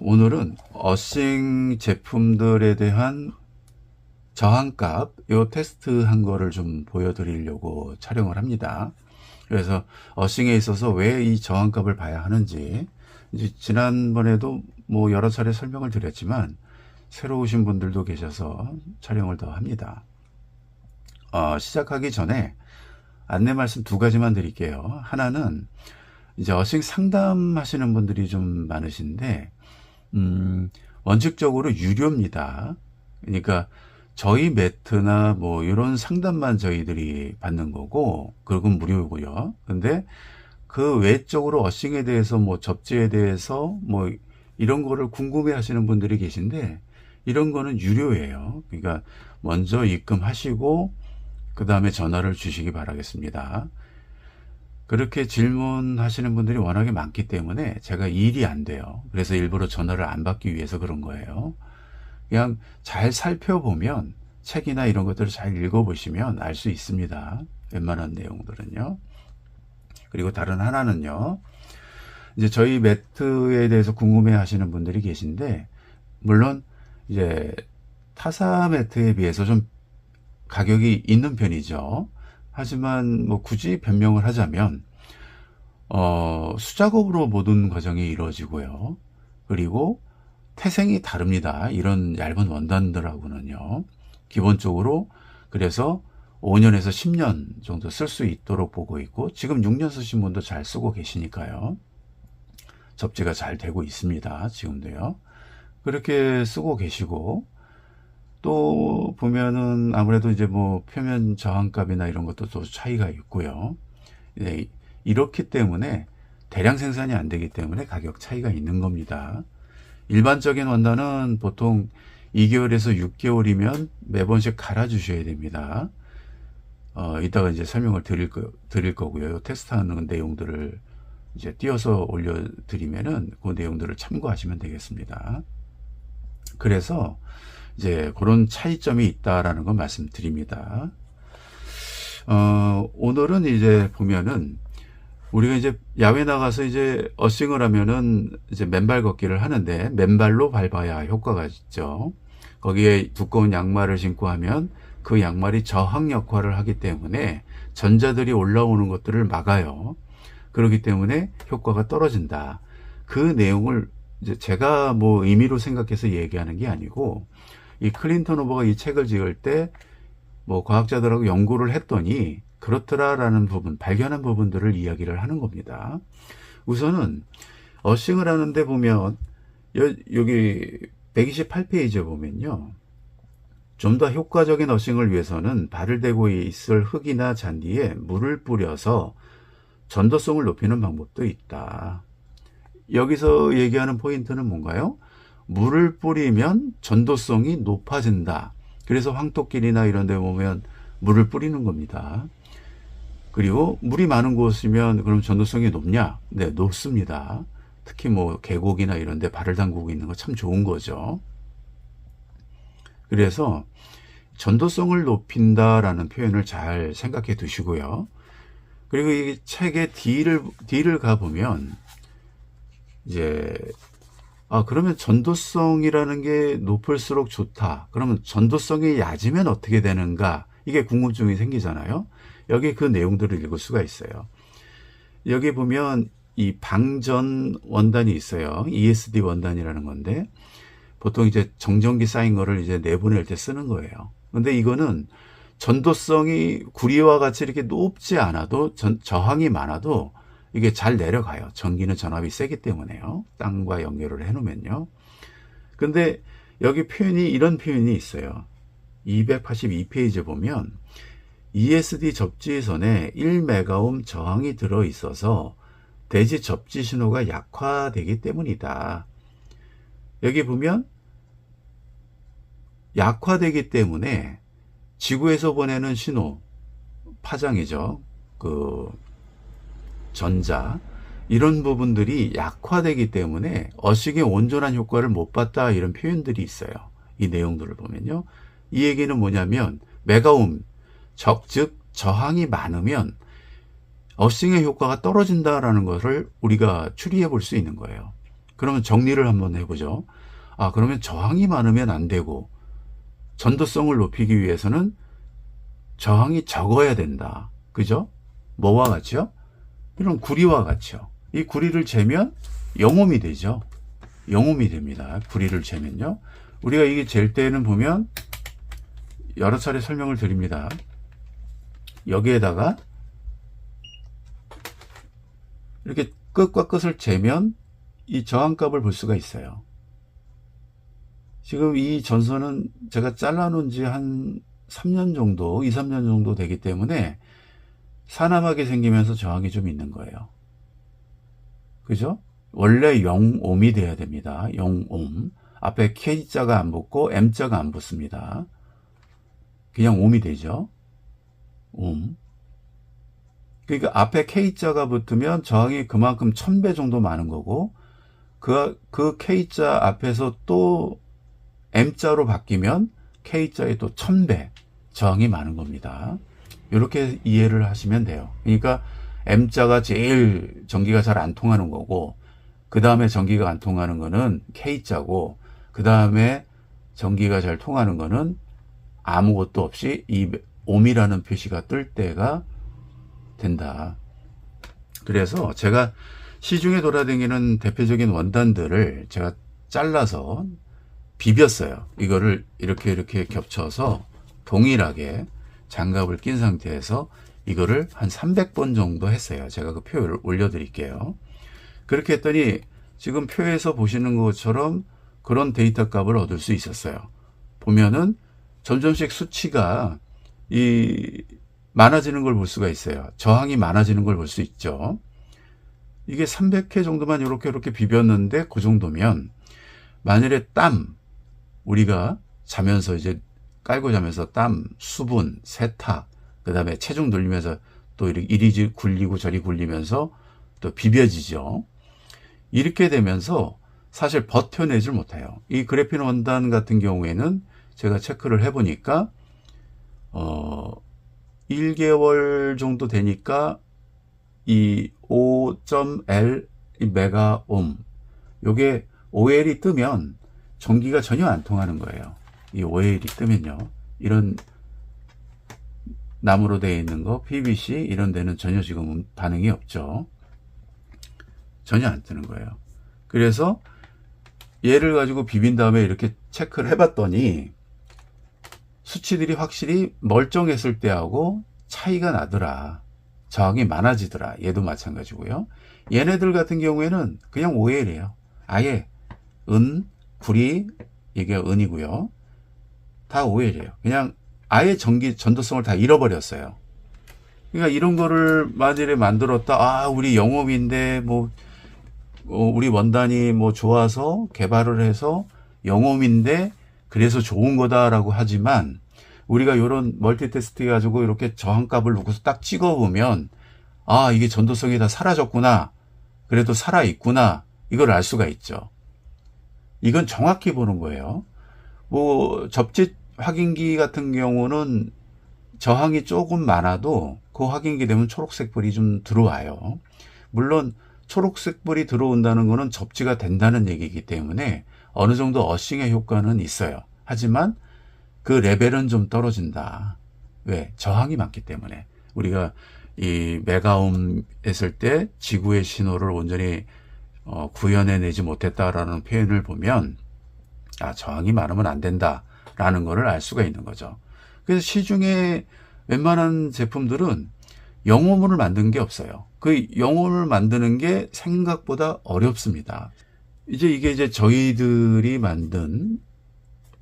오늘은 어싱 제품들에 대한 저항값 요 테스트 한 거를 좀 보여드리려고 촬영을 합니다. 그래서 어싱에 있어서 왜 이 저항값을 봐야 하는지 이제 지난번에도 뭐 여러 차례 설명을 드렸지만 새로 오신 분들도 계셔서 촬영을 더 합니다. 어, 시작하기 전에 안내 말씀 두 가지만 드릴게요. 하나는 이제 어싱 상담하시는 분들이 좀 많으신데 음, 원칙적으로 유료입니다. 그러니까 저희 매트나 뭐 이런 상담만 저희들이 받는 거고 그건 무료고요. 근데 그 외적으로 어싱에 대해서 뭐 접지에 대해서 뭐 이런 거를 궁금해 하시는 분들이 계신데 이런 거는 유료예요. 그러니까 먼저 입금하시고 그 다음에 전화를 주시기 바라겠습니다. 그렇게 질문하시는 분들이 워낙에 많기 때문에 제가 일이 안 돼요. 그래서 일부러 전화를 안 받기 위해서 그런 거예요. 그냥 잘 살펴보면 책이나 이런 것들을 잘 읽어보시면 알 수 있습니다. 웬만한 내용들은요. 그리고 다른 하나는요. 이제 저희 매트에 대해서 궁금해 하시는 분들이 계신데, 물론 이제 타사 매트에 비해서 좀 가격이 있는 편이죠. 하지만 뭐 굳이 변명을 하자면 어, 수작업으로 모든 과정이 이루어지고요. 그리고 태생이 다릅니다. 이런 얇은 원단들하고는요. 기본적으로 그래서 5년에서 10년 정도 쓸 수 있도록 보고 있고 지금 6년 쓰신 분도 잘 쓰고 계시니까요. 접지가 잘 되고 있습니다. 지금도요. 그렇게 쓰고 계시고 또 보면은 아무래도 이제 뭐 표면 저항값이나 이런 것도 또 차이가 있고요. 네, 이렇기 때문에 대량 생산이 안 되기 때문에 가격 차이가 있는 겁니다. 일반적인 원단은 보통 2개월에서 6개월이면 매번씩 갈아 주셔야 됩니다. 어, 이따가 이제 설명을 드릴 거, 드릴 거고요. 테스트하는 내용들을 이제 띄어서 올려드리면은 그 내용들을 참고하시면 되겠습니다. 그래서 이제 그런 차이점이 있다라는 거 말씀드립니다. 어, 오늘은 이제 보면은 우리가 이제 야외 나가서 이제 어싱을 하면은 이제 맨발 걷기를 하는데 맨발로 밟아야 효과가 있죠. 거기에 두꺼운 양말을 신고 하면 그 양말이 저항 역할을 하기 때문에 전자들이 올라오는 것들을 막아요. 그렇기 때문에 효과가 떨어진다. 그 내용을 이제 제가 뭐 의미로 생각해서 얘기하는 게 아니고 이 클린턴 오버가 이 책을 지을 때 뭐 과학자들하고 연구를 했더니 그렇더라라는 부분, 발견한 부분들을 이야기를 하는 겁니다. 우선은 어싱을 하는데 보면 여, 여기 128페이지에 보면요. 좀 더 효과적인 어싱을 위해서는 발을 대고 있을 흙이나 잔디에 물을 뿌려서 전도성을 높이는 방법도 있다. 여기서 얘기하는 포인트는 뭔가요? 물을 뿌리면 전도성이 높아진다. 그래서 황토길이나 이런 데 보면 물을 뿌리는 겁니다. 그리고 물이 많은 곳이면 그럼 전도성이 높냐? 네, 높습니다. 특히 뭐 계곡이나 이런 데 발을 담그고 있는 거 참 좋은 거죠. 그래서 전도성을 높인다라는 표현을 잘 생각해 두시고요. 그리고 이 책의 D를, D를 가 보면 이제 아, 그러면 전도성이라는 게 높을수록 좋다. 그러면 전도성이 얕으면 어떻게 되는가? 이게 궁금증이 생기잖아요. 여기 그 내용들을 읽을 수가 있어요. 여기 보면 이 방전 원단이 있어요. ESD 원단이라는 건데 보통 이제 정전기 쌓인 거를 이제 내보낼 때 쓰는 거예요. 근데 이거는 전도성이 구리와 같이 이렇게 높지 않아도 전, 저항이 많아도 이게 잘 내려가요. 전기는 전압이 세기 때문에요. 땅과 연결을 해놓으면요. 근데 여기 표현이 이런 표현이 있어요. 282페이지 보면 ESD 접지선에 1메가옴 저항이 들어 있어서 대지 접지 신호가 약화되기 때문이다. 여기 보면 약화되기 때문에 지구에서 보내는 신호 파장이죠. 그 전자 이런 부분들이 약화되기 때문에 어식의 온전한 효과를 못 봤다 이런 표현들이 있어요. 이 내용들을 보면요. 이 얘기는 뭐냐면 메가옴 적, 즉 저항이 많으면 어싱의 효과가 떨어진다라는 것을 우리가 추리해 볼 수 있는 거예요. 그러면 정리를 한번 해보죠. 아, 그러면 저항이 많으면 안 되고, 전도성을 높이기 위해서는 저항이 적어야 된다. 그죠? 뭐와 같이요? 이런 구리와 같이요. 이 구리를 재면 영홈이 되죠. 영홈이 됩니다. 구리를 재면요. 우리가 이게 잴 때는 보면 여러 차례 설명을 드립니다. 여기에다가 이렇게 끝과 끝을 재면 이 저항값을 볼 수가 있어요. 지금 이 전선은 제가 잘라놓은 지 한 3년 정도, 2, 3년 정도 되기 때문에 사남하게 생기면서 저항이 좀 있는 거예요. 그죠? 원래 0옴이 돼야 됩니다. 0옴. 앞에 K자가 안 붙고 M자가 안 붙습니다. 그냥 옴이 되죠. 옴. 그러니까 앞에 K자가 붙으면 저항이 그만큼 1000배 정도 많은 거고 그, 그 K자 앞에서 또 M자로 바뀌면 K자에 또 1000배 저항이 많은 겁니다. 이렇게 이해를 하시면 돼요. 그러니까 M자가 제일 전기가 잘 안 통하는 거고 그 다음에 전기가 안 통하는 거는 K자고 그 다음에 전기가 잘 통하는 거는 아무것도 없이 이 옴이라는 표시가 뜰 때가 된다. 그래서 제가 시중에 돌아다니는 대표적인 원단들을 제가 잘라서 비볐어요. 이거를 이렇게 이렇게 겹쳐서 동일하게 장갑을 낀 상태에서 이거를 한 300번 정도 했어요. 제가 그 표를 올려드릴게요. 그렇게 했더니 지금 표에서 보시는 것처럼 그런 데이터 값을 얻을 수 있었어요. 보면은 점점씩 수치가 이 많아지는 걸 볼 수가 있어요. 저항이 많아지는 걸 볼 수 있죠. 이게 300회 정도만 이렇게 이렇게 비볐는데 그 정도면 만일에 땀 우리가 자면서 이제 깔고 자면서 땀, 수분, 세탁, 그 다음에 체중 돌리면서 또 이렇게 이리 굴리고 저리 굴리면서 또 비벼지죠. 이렇게 되면서 사실 버텨내질 못해요. 이 그래핀 원단 같은 경우에는 제가 체크를 해보니까 어 1개월 정도 되니까 이 5.L 메가옴 요게 OL이 뜨면 전기가 전혀 안 통하는 거예요. 이 OL이 뜨면요. 이런 나무로 되어 있는 거, PVC 이런 데는 전혀 지금 반응이 없죠. 전혀 안 뜨는 거예요. 그래서 얘를 가지고 비빈 다음에 이렇게 체크를 해봤더니 수치들이 확실히 멀쩡했을 때하고 차이가 나더라. 저항이 많아지더라. 얘도 마찬가지고요. 얘네들 같은 경우에는 그냥 OL이에요. 아예 은, 구리, 이게 은이고요. 다 OL이에요. 그냥 아예 전기 전도성을 다 잃어버렸어요. 그러니까 이런 거를 만일에 만들었다. 아, 우리 영업인데 뭐 어, 우리 원단이 뭐 좋아서 개발을 해서 영업인데 그래서 좋은 거다라고 하지만 우리가 이런 멀티 테스트 해가지고 이렇게 저항값을 놓고서 딱 찍어 보면 아 이게 전도성이 다 사라졌구나 그래도 살아 있구나 이걸 알 수가 있죠 이건 정확히 보는 거예요 뭐 접지 확인기 같은 경우는 저항이 조금 많아도 그 확인기 되면 초록색 불이 좀 들어와요 물론 초록색 불이 들어온다는 것은 접지가 된다는 얘기이기 때문에 어느 정도 어싱의 효과는 있어요. 하지만 그 레벨은 좀 떨어진다. 왜? 저항이 많기 때문에. 우리가 이 메가옴 했을 때 지구의 신호를 온전히 어, 구현해내지 못했다라는 표현을 보면 아, 저항이 많으면 안 된다 라는 것을 알 수가 있는 거죠. 그래서 시중에 웬만한 제품들은 영어문을 만든 게 없어요. 그 영어를 만드는 게 생각보다 어렵습니다. 이제 이게 이제 저희들이 만든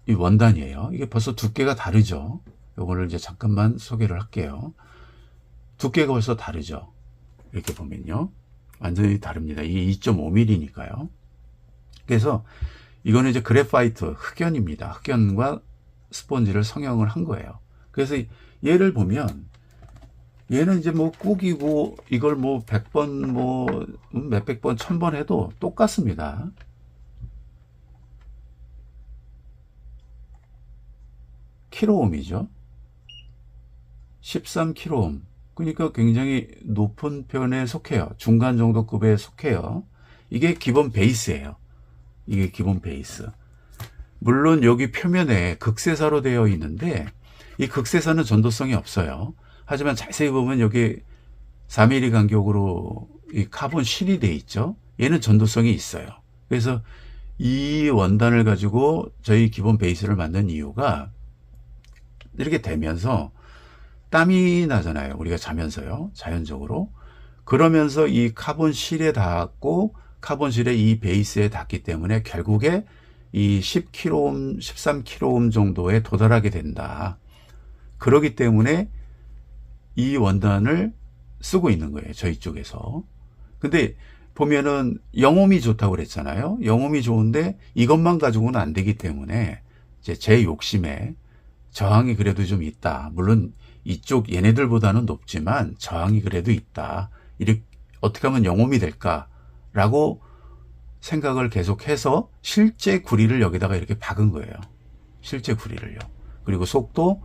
이 원단이에요. 이게 벌써 두께가 다르죠. 요거를 이제 잠깐만 소개를 할게요. 두께가 벌써 다르죠. 이렇게 보면요. 완전히 다릅니다. 이게 2.5mm니까요. 그래서 이거는 이제 그래파이트 흑연입니다. 흑연과 스펀지를 성형을 한 거예요. 그래서 얘를 보면 얘는 이제 뭐 꾹이고 이걸 뭐 100번 뭐 몇백 번, 천 번 해도 똑같습니다. 킬로옴이죠. 13킬로옴. 그러니까 굉장히 높은 편에 속해요. 중간 정도 급에 속해요. 이게 기본 베이스예요. 이게 기본 베이스. 물론 여기 표면에 극세사로 되어 있는데 이 극세사는 전도성이 없어요. 하지만 자세히 보면 여기 4mm 간격으로 이 카본 실이 돼 있죠. 얘는 전도성이 있어요. 그래서 이 원단을 가지고 저희 기본 베이스를 만든 이유가 이렇게 되면서 땀이 나잖아요. 우리가 자면서요. 자연적으로. 그러면서 이 카본 실에 닿았고 카본 실에 이 베이스에 닿기 때문에 결국에 이 10kΩ, 13kΩ 정도에 도달하게 된다. 그러기 때문에 이 원단을 쓰고 있는 거예요. 저희 쪽에서. 근데 보면은 영혼이 좋다고 그랬잖아요. 영혼이 좋은데 이것만 가지고는 안 되기 때문에 제 욕심에 저항이 그래도 좀 있다. 물론 이쪽 얘네들보다는 높지만 저항이 그래도 있다. 이렇게 어떻게 하면 영혼이 될까 라고 생각을 계속해서 실제 구리를 여기다가 이렇게 박은 거예요. 실제 구리를요. 그리고 속도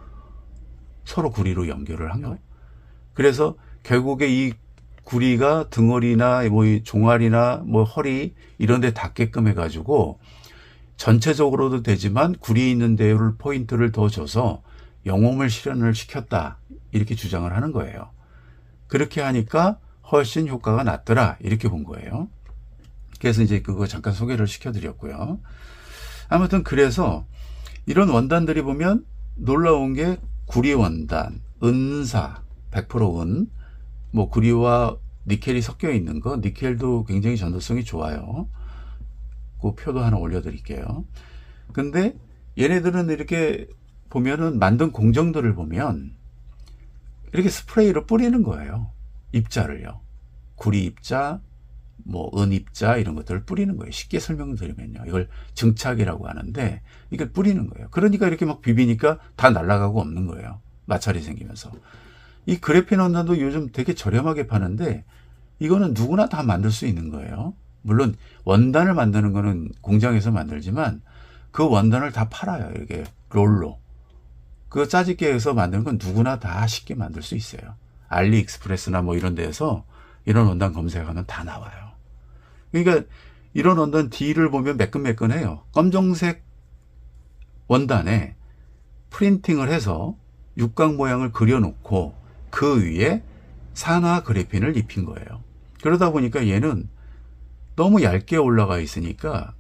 서로 구리로 연결을 한 거예요. 그래서 결국에 이 구리가 등허리나 뭐 종아리나 뭐 허리 이런 데 닿게끔 해가지고 전체적으로도 되지만 구리 있는 데를 포인트를 더 줘서 영혼을 실현을 시켰다. 이렇게 주장을 하는 거예요. 그렇게 하니까 훨씬 효과가 낫더라. 이렇게 본 거예요. 그래서 이제 그거 잠깐 소개를 시켜드렸고요. 아무튼 그래서 이런 원단들이 보면 놀라운 게 구리 원단, 은사, 100% 은, 뭐 구리와 니켈이 섞여 있는 거, 니켈도 굉장히 전도성이 좋아요. 그 표도 하나 올려드릴게요. 근데 얘네들은 이렇게 보면은 만든 공정들을 보면 이렇게 스프레이로 뿌리는 거예요. 입자를요. 구리 입자, 뭐 은입자 이런 것들을 뿌리는 거예요. 쉽게 설명드리면요. 이걸 증착이라고 하는데 이걸 뿌리는 거예요. 그러니까 이렇게 막 비비니까 다 날아가고 없는 거예요. 마찰이 생기면서. 이 그래핀 원단도 요즘 되게 저렴하게 파는데 이거는 누구나 다 만들 수 있는 거예요. 물론 원단을 만드는 거는 공장에서 만들지만 그 원단을 다 팔아요. 이렇게 롤로. 그 짜집게 해서 만드는 건 누구나 다 쉽게 만들 수 있어요. 알리익스프레스나 뭐 이런 데에서 이런 원단 검색하면 다 나와요. 그러니까 이런 원단 D를 보면 매끈매끈해요. 검정색 원단에 프린팅을 해서 육각 모양을 그려놓고 그 위에 산화 그래핀을 입힌 거예요. 그러다 보니까 얘는 너무 얇게 올라가 있으니까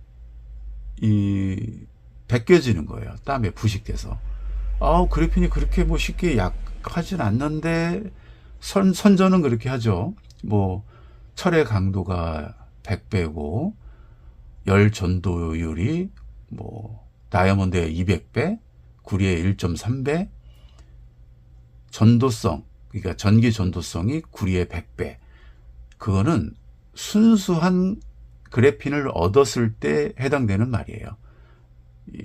이 벗겨지는 거예요. 땀에 부식돼서. 아우 그래핀이 그렇게 뭐 쉽게 약하진 않는데 선 선전은 그렇게 하죠. 뭐 철의 강도가 100배고 열 전도율이 뭐 다이아몬드의 200배, 구리의 1.3배, 전도성 그러니까 전기 전도성이 구리의 100배. 그거는 순수한 그래핀을 얻었을 때 해당되는 말이에요.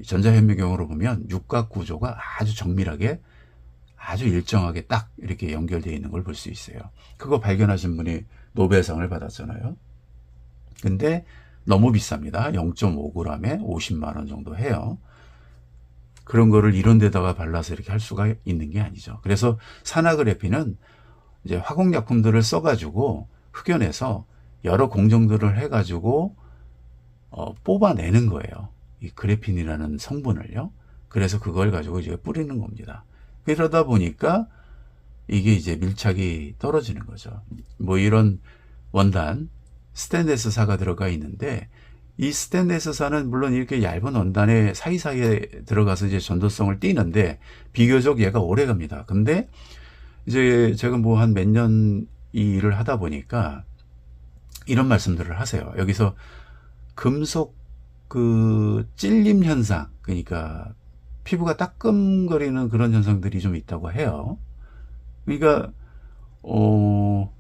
전자현미경으로 보면 육각 구조가 아주 정밀하게 아주 일정하게 딱 이렇게 연결되어 있는 걸 볼 수 있어요. 그거 발견하신 분이 노벨상을 받았잖아요. 근데 너무 비쌉니다. 0.5g에 50만 원 정도 해요. 그런 거를 이런 데다가 발라서 이렇게 할 수가 있는 게 아니죠. 그래서 산화그래피는 이제 화공약품들을 써가지고 흑연해서 여러 공정들을 해가지고 어, 뽑아내는 거예요. 이 그래핀이라는 성분을요. 그래서 그걸 가지고 이제 뿌리는 겁니다. 그러다 보니까 이게 이제 밀착이 떨어지는 거죠. 뭐 이런 원단 스테인레스사가 들어가 있는데 이 스테인레스사는 물론 이렇게 얇은 원단에 사이사이에 들어가서 이제 전도성을 띠는데 비교적 얘가 오래 갑니다. 근데 이제 제가 뭐 한 몇 년 이 일을 하다 보니까 이런 말씀들을 하세요. 여기서 금속 그 찔림 현상, 그러니까 피부가 따끔거리는 그런 현상들이 좀 있다고 해요. 그러니까 어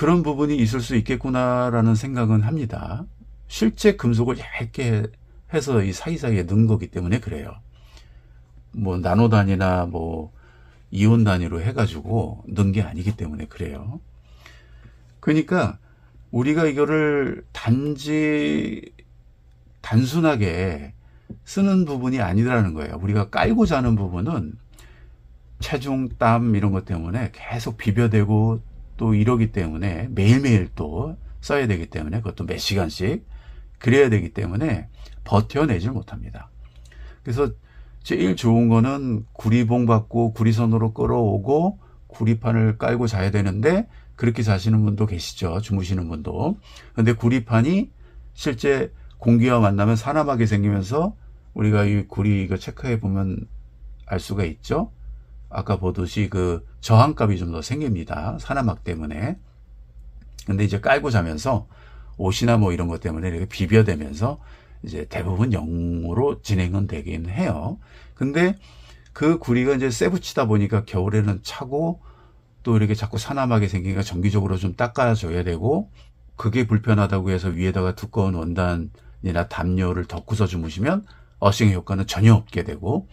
그런 부분이 있을 수 있겠구나라는 생각은 합니다. 실제 금속을 얇게 해서 이 사이사이에 넣은 거기 때문에 그래요. 뭐 나노 단위나 뭐 이온 단위로 해가지고 넣은 게 아니기 때문에 그래요. 그러니까 우리가 이거를 단지 단순하게 쓰는 부분이 아니라는 거예요. 우리가 깔고 자는 부분은 체중, 땀 이런 것 때문에 계속 비벼대고 또 이러기 때문에 매일매일 또 써야 되기 때문에 그것도 몇 시간씩 그래야 되기 때문에 버텨내질 못합니다. 그래서 제일 좋은 거는 구리봉 받고 구리선으로 끌어오고 구리판을 깔고 자야 되는데 그렇게 자시는 분도 계시죠. 주무시는 분도. 근데 구리판이 실제 공기와 만나면 사나하게 생기면서 우리가 이 구리 이거 체크해 보면 알 수가 있죠. 아까 보듯이 그 저항값이 좀 더 생깁니다. 산화막 때문에. 근데 이제 깔고 자면서 옷이나 뭐 이런 것 때문에 이렇게 비벼대면서 이제 대부분 영으로 진행은 되긴 해요. 근데 그 구리가 이제 쇠붙이다 보니까 겨울에는 차고 또 이렇게 자꾸 산화막이 생기니까 정기적으로 좀 닦아줘야 되고 그게 불편하다고 해서 위에다가 두꺼운 원단이나 담요를 덮고서 주무시면 어싱 효과는 전혀 없게 되고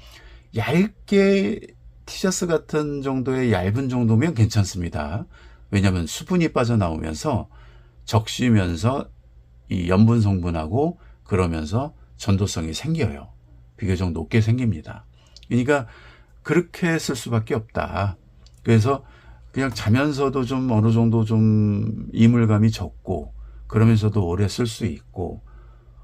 얇게 티셔츠 같은 정도의 얇은 정도면 괜찮습니다. 왜냐하면 수분이 빠져나오면서 적시면서 이 염분 성분하고 그러면서 전도성이 생겨요. 비교적 높게 생깁니다. 그러니까 그렇게 쓸 수밖에 없다. 그래서 그냥 자면서도 좀 어느 정도 좀 이물감이 적고 그러면서도 오래 쓸 수 있고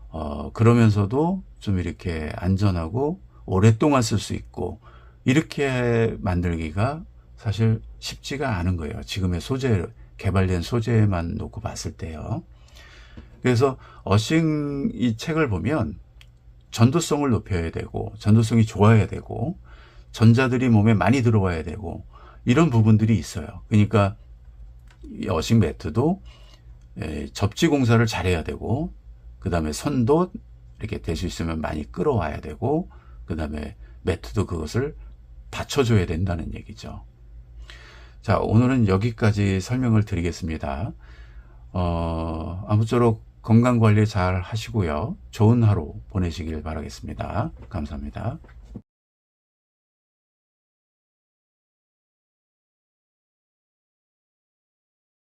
어 그러면서도 좀 이렇게 안전하고 오랫동안 쓸 수 있고 이렇게 만들기가 사실 쉽지가 않은 거예요. 지금의 소재 개발된 소재만 놓고 봤을 때요. 그래서 어싱 이 책을 보면 전도성을 높여야 되고 전도성이 좋아야 되고 전자들이 몸에 많이 들어와야 되고 이런 부분들이 있어요. 그러니까 이 어싱 매트도 에, 접지 공사를 잘해야 되고 그 다음에 선도 이렇게 될 수 있으면 많이 끌어와야 되고 그 다음에 매트도 그것을 받쳐줘야 된다는 얘기죠. 자 오늘은 여기까지 설명을 드리겠습니다. 어, 아무쪼록 건강 관리 잘 하시고요. 좋은 하루 보내시길 바라겠습니다. 감사합니다.